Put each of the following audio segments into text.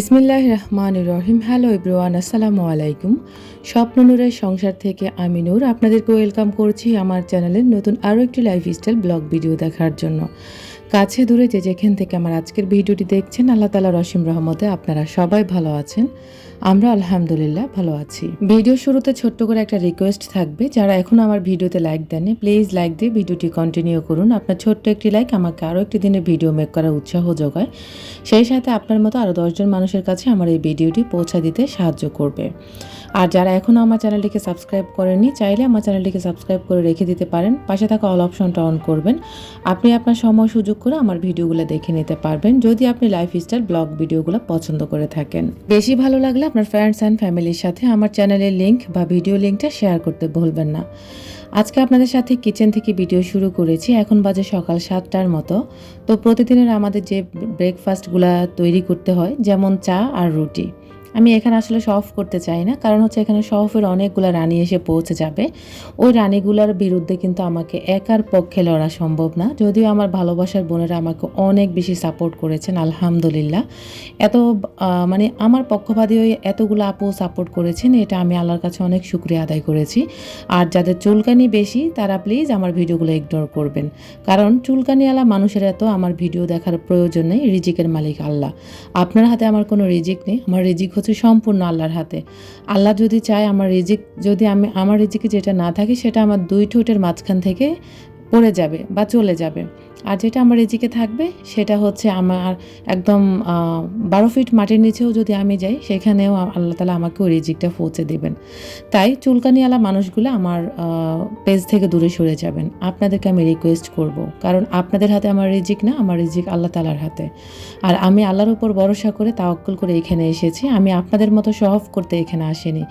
বিসমিল্লাহ রহমান রহিম হ্যালো এব্রুয়ান আসসালামু আলাইকুম। স্বপ্ন নূরের সংসার থেকে আমি নূর। আপনাদেরকে ওয়েলকাম করছি আমার চ্যানেলের নতুন আরও একটি লাইফস্টাইল ব্লগ ভিডিও দেখার জন্য। কাছে দূরে যে যেখান থেকে আমার আজকের ভিডিওটি দেখছেন, আল্লাহ তালা রসিম রহমতে আপনারা সবাই ভালো আছেন। আমরা আলহামদুলিল্লাহ ভালো আছি। ভিডিও শুরুতে ছোট্ট করে একটা রিকোয়েস্ট থাকবে, যারা এখন আমার ভিডিওতে লাইক দেননি প্লিজ লাইক দিয়ে ভিডিওটি কন্টিনিউ করুন। আপনার ছোট্ট একটি লাইক আমাকে আরও একটি দিনে ভিডিও মেক করার উৎসাহ যোগায়। সেই সাথে আপনার মতো আরও দশজন মানুষের কাছে আমার এই ভিডিওটি পৌঁছা দিতে সাহায্য করবে। আর যারা এখনও আমার চ্যানেলটিকে সাবস্ক্রাইব করেননি, চাইলে আমার চ্যানেলটিকে সাবস্ক্রাইব করে রেখে দিতে পারেন। পাশে থাকা অল অপশনটা অন করবেন। আপনি আপনার সময় সুযোগ করে আমার ভিডিওগুলো দেখে নিতে পারবেন, যদি আপনি লাইফস্টাইল ব্লগ ভিডিওগুলো পছন্দ করে থাকেন। বেশি ভালো লাগলে আপনার ফ্রেন্ডস অ্যান্ড ফ্যামিলির সাথে আমার চ্যানেলের লিঙ্ক বা ভিডিও লিঙ্কটা শেয়ার করতে ভুলবেন না। আজকে আপনাদের সাথে কিচেন থেকে ভিডিও শুরু করেছি, এখন বাজে সকাল সাতটার মতো। তো প্রতিদিনের আমাদের যে ব্রেকফাস্টগুলো তৈরি করতে হয়, যেমন চা আর রুটি। আমি এখানে আসলে শফ করতে চাই না, কারণ হচ্ছে এখানে শফের অনেকগুলো রানী এসে পৌঁছে যাবে। ওই রানীগুলোর বিরুদ্ধে কিন্তু আমাকে একার পক্ষে লড়া সম্ভব না। যদিও আমার ভালোবাসার বোনেরা আমাকে অনেক বেশি সাপোর্ট করেছেন, আলহামদুলিল্লাহ। এত মানে আমার পক্ষপাতী হয়ে এতগুলো আপু সাপোর্ট করেছেন, এটা আমি আল্লাহর কাছে অনেক শুক্রিয়া আদায় করেছি। আর যাদের চুলকানি বেশি, তারা প্লিজ আমার ভিডিওগুলো ইগনোর করবেন। কারণ চুলকানিওয়ালা মানুষের এত, আমার ভিডিও দেখার প্রয়োজন নেই, রিজিকের মালিক আল্লাহ। আপনার হাতে আমার কোনো রিজিক নেই, আমার রিজিক হচ্ছে সম্পূর্ণ আল্লাহর হাতে। আল্লাহ যদি চায় আমার রিজিক, যদি আমি, আমার রেজিকে যেটা না থাকে, সেটা আমার দুই ঠোঁটের মাঝখান থেকে পড়ে যাবে বা চলে যাবে। আর যেটা আমার রিজিকে থাকবে, সেটা হচ্ছে আমার একদম বারো ফিট মাটির নিচেও যদি আমি যাই, সেখানেও আল্লাহ তালা আমাকে ওই রিজিকটা পৌঁছে দেবেন। তাই চুলকানিওয়ালা মানুষগুলো আমার পেজ থেকে দূরে সরে যাবেন। আপনাদেরকে আমি রিকোয়েস্ট করব। কারণ আপনাদের হাতে আমার রিজিক না, আমার রিজিক আল্লাহ তালার হাতে। আর আমি আল্লাহর উপর ভরসা করে, তাওয়াক্কুল করে এখানে এসেছি। আমি আপনাদের মতো সহফ করতে এখানে আসিনি।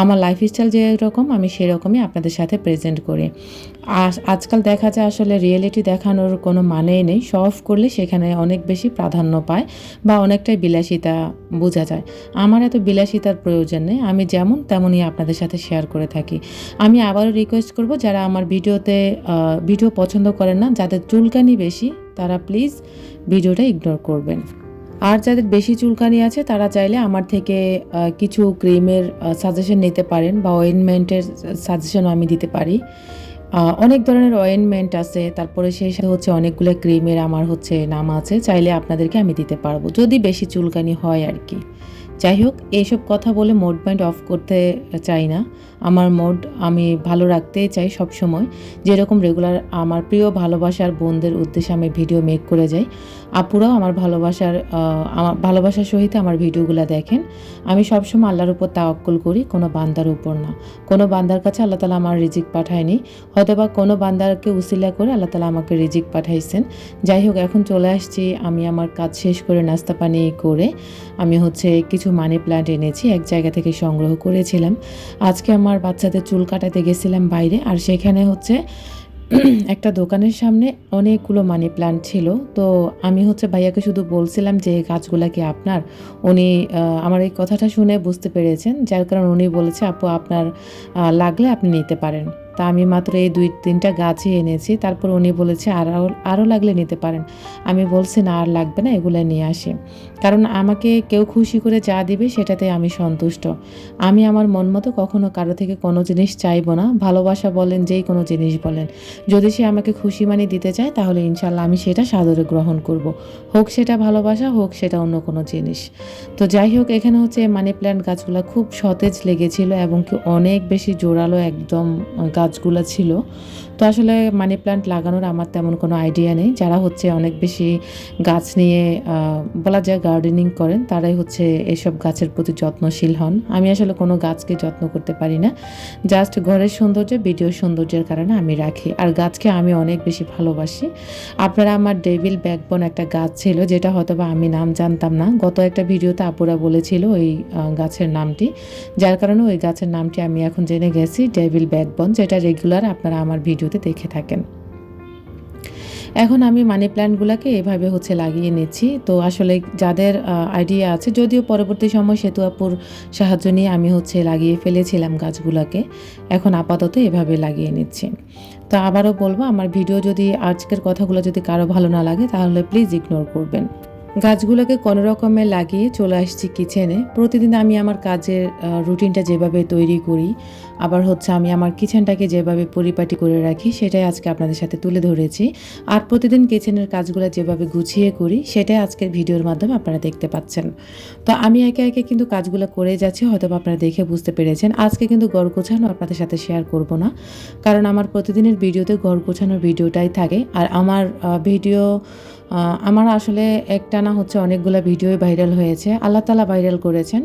আমার লাইফস্টাইল যে রকম আমি সেরকমই আপনাদের সাথে প্রেজেন্ট করি। আজকাল দেখা যায় আসলে রিয়েলিটি দেখানোর কোনো মানেই নেই। শো অফ করলে সেখানে অনেক বেশি প্রাধান্য পায় বা অনেকটাই বিলাসিতা বোঝা যায়। আমার এত বিলাসিতার প্রয়োজন নেই। আমি যেমন তেমনই আপনাদের সাথে শেয়ার করে থাকি। আমি আবারও রিকোয়েস্ট করব যারা আমার ভিডিওতে ভিডিও পছন্দ করেন না, যাদের চুলকানি বেশি, তারা প্লিজ ভিডিওটা ইগনোর করবেন। আর যাদের বেশি চুলকানি আছে, তারা চাইলে আমার থেকে কিছু ক্রিমের সাজেশন নিতে পারেন বা অয়েনমেন্টের সাজেশনও আমি দিতে পারি। অনেক ধরনের অয়েনমেন্ট আছে, তারপরে সেই সাথে হচ্ছে অনেকগুলো ক্রিমের আমার হচ্ছে নাম আছে, চাইলে আপনাদেরকে আমি দিতে পারব, যদি বেশি চুলকানি হয় আর কি। যাই হোক, এইসব কথা বলে মোড পয়েন্ট অফ করতে চাই না। আমার মোড আমি ভালো রাখতেই চাই সব সময় যেরকম রেগুলার আমার প্রিয় ভালোবাসার বোনদের উদ্দেশ্যে আমি ভিডিও মেক করে যাই। আপুরাও আমার ভালোবাসার আমার ভালোবাসার সহিত আমার ভিডিওগুলো দেখেন। আমি সবসময় আল্লাহর উপর তাওয়াক্কুল করি, কোনো বান্দার উপর না। কোনো বান্দার কাছে আল্লাহ তালা আমার রিজিক পাঠায়নি। হয়তোবা কোনো বান্দারকে উসিলা করে আল্লাহ তালা আমাকে রিজিক পাঠাইছেন। যাই হোক, এখন চলে আসছি। আমি আমার কাজ শেষ করে নাস্তা পানি করে আমি হচ্ছে কিছু মানি প্ল্যান্ট এনেছি, এক জায়গা থেকে সংগ্রহ করেছিলাম। আজকে আমার বাচ্চাদের চুল কাটাতে গেছিলাম বাইরে, আর সেখানে হচ্ছে একটা দোকানের সামনে অনেকগুলো মানি প্ল্যান্ট ছিল। তো আমি হচ্ছে ভাইয়াকে শুধু বলছিলাম যে গাছগুলা কি আপনার? উনি আমার এই কথাটা শুনে বুঝতে পেরেছেন। যার কারণে উনি বলেছে, আপু, আপনার লাগলে আপনি নিতে পারেন। তা আমি মাত্র এই দুই তিনটা গাছই এনেছি। তারপর উনি বলেছে আরও আরও লাগলে নিতে পারেন। আমি বলছি, না, আর লাগবে না, এগুলো নিয়ে আসি। কারণ আমাকে কেউ খুশি করে যা দিবে সেটাতে আমি সন্তুষ্ট। আমি আমার মন মতো কখনো কারও থেকে কোনো জিনিস চাইব না। ভালোবাসা বলেন, যেই কোনো জিনিস বলেন। যদি সে আমাকে খুশি মানি দিতে চায়, তাহলে ইনশাল্লাহ আমি সেটা সাদরে গ্রহণ করব। হোক সেটা ভালোবাসা, হোক সেটা অন্য কোনো জিনিস। তো যাই হোক, এখানে হচ্ছে মানি প্ল্যান্ট গাছগুলো খুব সতেজ লেগেছিল এবং কি অনেক বেশি জোরালো একদম গাছগুলো ছিল। তো আসলে মানি প্ল্যান্ট লাগানোর আমার তেমন কোনো আইডিয়া নেই। যারা হচ্ছে অনেক বেশি গাছ নিয়ে বলা যায় গার্ডেনিং করেন, তারাই হচ্ছে এসব গাছের প্রতি যত্নশীল হন। আমি আসলে কোনো গাছকে যত্ন করতে পারি না। জাস্ট ঘরের সৌন্দর্য ভিডিও সৌন্দর্যের কারণে আমি রাখি। আর গাছকে আমি অনেক বেশি ভালোবাসি। আপনারা আমার ডেভিল ব্যাকবোন একটা গাছ ছিল, যেটা হয়তো বা আমি নাম জানতাম না। গত একটা ভিডিওতে আপুরা বলেছিল ওই গাছের নামটি। যার কারণে ওই গাছের নামটি আমি এখন জেনে গেছি ডেভিল ব্যাকবোন যেটা রেগুলার আপনারা আমার ভিডিওতে দেখে থাকেন। এখন আমি মানি প্ল্যান্টগুলোকে এভাবে হচ্ছে লাগিয়ে নিচ্ছি। তো আসলে যাদের আইডিয়া আছে, যদিও পরবর্তী সময় সেতু আপুর সাহায্য নিয়ে আমি হচ্ছে লাগিয়ে ফেলেছিলাম গাছগুলোকে, এখন আপাতত এভাবে লাগিয়ে নিচ্ছি। তো আবারও বলব, আমার ভিডিও যদি আজকের কথাগুলো যদি কারও ভালো না লাগে, তাহলে প্লিজ ইগনোর করবেন। গাছগুলোকে কোনো রকমে লাগিয়ে চলে আসছি কিচেনে। প্রতিদিন আমি আমার কাজের রুটিনটা যেভাবে তৈরি করি, আবার হচ্ছে আমি আমার কিচেনটাকে যেভাবে পরিপাটি করে রাখি, সেটাই আজকে আপনাদের সাথে তুলে ধরেছি। আর প্রতিদিন কিচেনের কাজগুলো যেভাবে গুছিয়ে করি, সেটাই আজকের ভিডিওর মাধ্যমে আপনারা দেখতে পাচ্ছেন। তো আমি একে একে কিন্তু কাজগুলো করে যাচ্ছি, হয়তো আপনারা দেখে বুঝতে পেরেছেন। আজকে কিন্তু গড় গোছানো আপনাদের সাথে শেয়ার করব না, কারণ আমার প্রতিদিনের ভিডিওতে গড় গোছানোর ভিডিওটাই থাকে। আর আমার ভিডিও আমার আসলে একটা না হচ্ছে অনেকগুলো ভিডিও ভাইরাল হয়েছে, আল্লাহ তালা ভাইরাল করেছেন।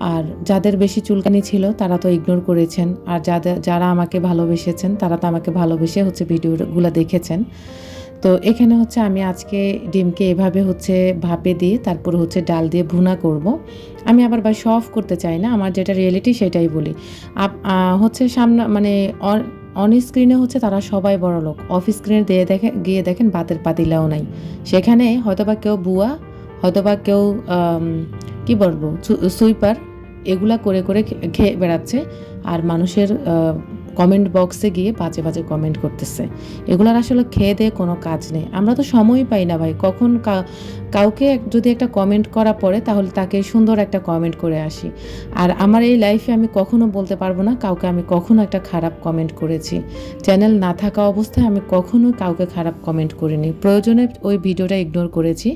আর যাদের বেশি চুলকানি ছিল, তারা তো ইগনোর করেছেন। আর যাদের যারা আমাকে ভালোবেসেছেন, তারা তো আমাকে ভালোবেসে হচ্ছে ভিডিওগুলো দেখেছেন। তো এখানে হচ্ছে আমি আজকে ডিমকে এভাবে হচ্ছে ভাপে দিয়ে, তারপর হচ্ছে ডাল দিয়ে ভুনা করব। আমি আবার বা অফ করতে চাই না, আমার যেটা রিয়েলিটি সেটাই বলি। হচ্ছে সামনে মানে অন স্ক্রিনে হচ্ছে তারা সবাই বড় লোক। অফ স্ক্রিনে দিয়ে দেখে গিয়ে দেখেন বাতের পাতিলাও নাই। সেখানে হয়তোবা কেউ বুয়া, হয়তোবা কেউ কি বলব সুইপার, এগুলা করে করে খেয়ে বেড়াচ্ছে। আর মানুষের কমেন্ট বক্সে গিয়ে বাজে বাজে কমেন্ট করতেছে। এগুলার আসলে খেয়ে দিয়ে কোনো কাজ নেই। আমরা তো সময়ই পাই না ভাই। কখন কাউকে যদি একটা কমেন্ট করা পড়ে, তাহলে তাকে সুন্দর একটা কমেন্ট করে আসি। আর আমার এই লাইফে আমি কখনো বলতে পারব না, কাউকে আমি কখনো একটা খারাপ কমেন্ট করেছি। চ্যানেল না থাকা অবস্থায় আমি কখনো কাউকে খারাপ কমেন্ট করিনি। প্রয়োজনে ওই ভিডিওটা ইগনোর করেছি।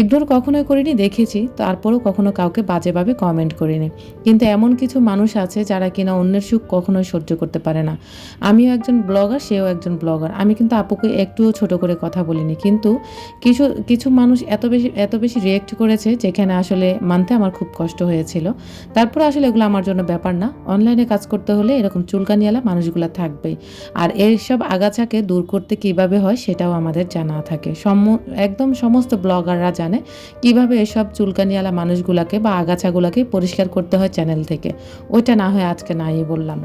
ইগনোর কখনোই করিনি, দেখেছি। তারপরেও কখনো কাউকে বাজেভাবে কমেন্ট করিনি। কিন্তু এমন কিছু মানুষ আছে যারা কিনা অন্যের সুখ কখনোই সহ্য করতে পারে না। আমিও একজন ব্লগার, সেও একজন ব্লগার। আমি কিন্তু আপুকে একটুও ছোট করে কথা বলিনি। কিন্তু কিছু কিছু মানুষ এত বেশি এত বেশি রিয়েক্ট করেছে যেখানে আসলে মানতে আমার খুব কষ্ট হয়েছিল। তারপর আসলে এগুলো আমার জন্য ব্যাপার না। অনলাইনে কাজ করতে হলে এরকম চুলকানিওয়ালা মানুষগুলো থাকবেই। আর এইসব আগাছাকে দূর করতে কীভাবে হয় সেটাও আমাদের জানা থাকে। সম- একদম সমস্ত ব্লগাররা জানে কীভাবে এসব চুলকানিওয়ালা মানুষগুলোকে বা আগাছাগুলোকে পরিষ্কার করতে হয় চ্যানেল থেকে। ওইটা না হয় আজকে নাই বললাম।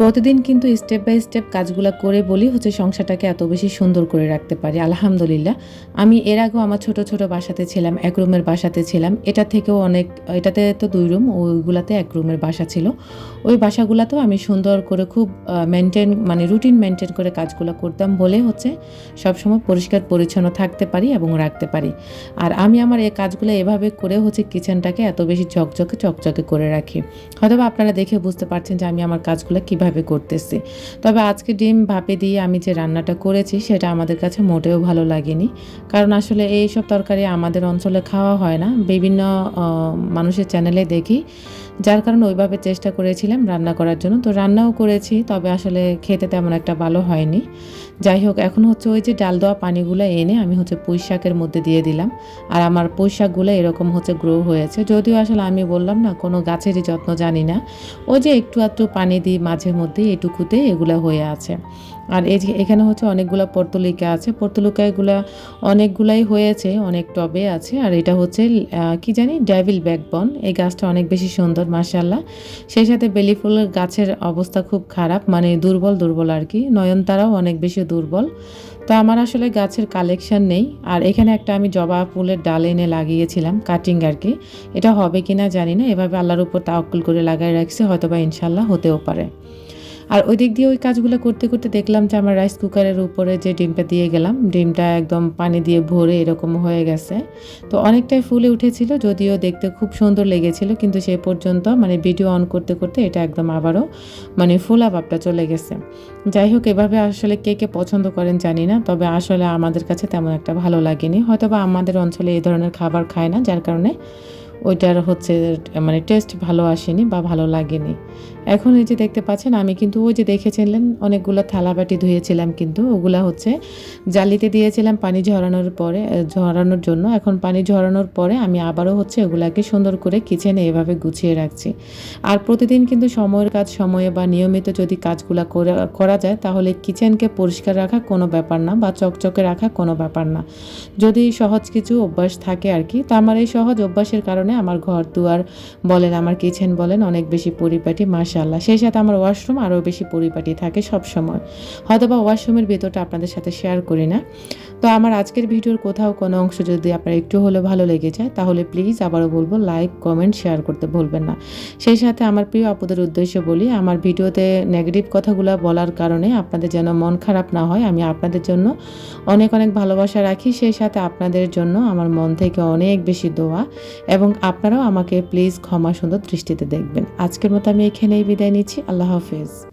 প্রতিদিন কিন্তু স্টেপ বাই স্টেপ কাজগুলো করে বলি হচ্ছে সংসারটাকে এত বেশি সুন্দর করে রাখতে পারি, আলহামদুলিল্লাহ। আমি এর আগেও আমার ছোট ছোট বাসাতে ছিলাম, এক রুমের বাসাতে ছিলাম। এটা থেকেও অনেক, এটাতে তো দুই রুম, ওইগুলাতে এক রুমের বাসা ছিল। ওই বাসাগুলোতেও আমি সুন্দর করে খুব মেনটেন মানে রুটিন মেনটেন করে কাজগুলো করতাম বলে হচ্ছে সবসময় পরিষ্কার পরিচ্ছন্ন থাকতে পারি এবং রাখতে পারি। আর আমি আমার এই কাজগুলো এভাবে করে হচ্ছে কিচেনটাকে এত বেশি চকচকে চকচকে করে রাখি। হয়তো আপনারা দেখে বুঝতে পারছেন যে আমি আমার কাজগুলো কীভাবে করতেছি। তবে আজকে ডিম ভাপে দিয়ে আমি যে রান্নাটা করেছি, সেটা আমাদের কাছে মোটেও ভালো লাগেনি। কারণ আসলে এই সব তরকারি আমাদের অঞ্চলে খাওয়া হয় না। বিভিন্ন মানুষের চ্যানেলে দেখি। যার কারণে ওইভাবে চেষ্টা করেছিলাম রান্না করার জন্য। তো রান্নাও করেছি, তবে আসলে খেতে তেমন একটা ভালো হয়নি। যাই হোক, এখন হচ্ছে ওই যে ডাল দেওয়া পানিগুলো এনে আমি হচ্ছে পুঁই শাকের মধ্যে দিয়ে দিলাম। আর আমার পুঁই শাকগুলো এরকম হচ্ছে গ্রো হয়েছে। যদিও আসলে আমি বললাম না, কোনো গাছেরই যত্ন জানি না। ওই যে একটু একটু পানি দিই মাঝে মধ্যে এটুকুতে এগুলো হয়ে আছে। আর এই যে এখানে হচ্ছে অনেকগুলো পর্তলিকা আছে। পর্তলিকাগুলো অনেকগুলাই হয়েছে, অনেক টবে আছে। আর এটা হচ্ছে কি জানি ডেভিল ব্যাকবন এই গাছটা অনেক বেশি সুন্দর মাসাল্লাহ সেই সাথে বেলি ফুলের গাছের অবস্থা খুব খারাপ মানে দুর্বল দুর্বল আর কি। নয়নতারাও অনেক বেশি দুর্বল। তো আমার আসলে গাছের কালেকশন নেই। আর এখানে একটা আমি জবা ফুলের ডাল এনে লাগিয়েছিলাম কাটিং আর কি। এটা হবে কিনা জানি না, এভাবে আল্লাহর উপর তাওকুল করে লাগাই রাখছে হয়তো বা ইনশাল্লাহ হতেও পারে। আর ওই দিক দিয়ে ওই কাজগুলো করতে করতে দেখলাম যে আমার রাইস কুকারের উপরে যে ডিমটা দিয়ে গেলাম, ডিমটা একদম পানি দিয়ে ভরে এরকম হয়ে গেছে। তো অনেকটাই ফুলে উঠেছিল, যদিও দেখতে খুব সুন্দর লেগেছিল, কিন্তু সে পর্যন্ত মানে ভিডিও অন করতে করতে এটা একদম আবারও মানে ফোলা ভাবটা চলে গেছে। যাই হোক, এভাবে আসলে কে কে পছন্দ করেন জানি না, তবে আসলে আমাদের কাছে তেমন একটা ভালো লাগেনি। হয়তো বা আমাদের অঞ্চলে এই ধরনের খাবার খায় না, যার কারণে ওইটার হচ্ছে মানে টেস্ট ভালো আসেনি বা ভালো লাগেনি। এখন এই যে দেখতে পাচ্ছেন, আমি কিন্তু ওই যে দেখেছিলেন, অনেকগুলো থালা বাটি ধুয়েছিলাম কিন্তু, ওগুলা হচ্ছে জালিতে দিয়েছিলাম পানি ঝরানোর পরে ঝরানোর জন্য। এখন পানি ঝরানোর পরে আমি আবারও হচ্ছে ওগুলাকে সুন্দর করে কিচেনে এভাবে গুছিয়ে রাখছি। আর প্রতিদিন কিন্তু সময়ের কাজ, সময়ে বা নিয়মিত যদি কাজগুলো করা করা যায়, তাহলে কিচেনকে পরিষ্কার রাখা কোনো ব্যাপার না বা চকচকে রাখা কোনো ব্যাপার না। যদি সহজ কিছু অভ্যাস থাকে আর কি, তো আমার এই সহজ অভ্যাসের কারণে আমার ঘর দুয়ার বলেন, আমার কিচেন বলেন, অনেক বেশি পরিপাটি মাসা ইনশাল্লাহ সেই সাথে আমার ওয়াশরুম আরও বেশি পরিপাটি থাকে সব সময় হয়তো বা ওয়াশরুমের ভেতরটা আপনাদের সাথে শেয়ার করি না। তো আমার আজকের ভিডিওর কোথাও কোনো অংশ যদি আপনার একটু হলেও ভালো লেগে যায়, তাহলে প্লিজ আবারও বলব লাইক কমেন্ট শেয়ার করতে ভুলবেন না। সেই সাথে আমার প্রিয় আপুদের উদ্দেশ্যে বলি, আমার ভিডিওতে নেগেটিভ কথাগুলো বলার কারণে আপনাদের যেন মন খারাপ না হয়, আমি আপনাদের জন্য অনেক অনেক ভালোবাসা রাখি। সেই সাথে আপনাদের জন্য আমার মন থেকে অনেক বেশি দোয়া এবং আপনারাও আমাকে প্লিজ ক্ষমা সুন্দর দৃষ্টিতে দেখবেন। আজকের মতো আমি এখানেই বিদায় নিচ্ছি। আল্লাহ হাফেজ।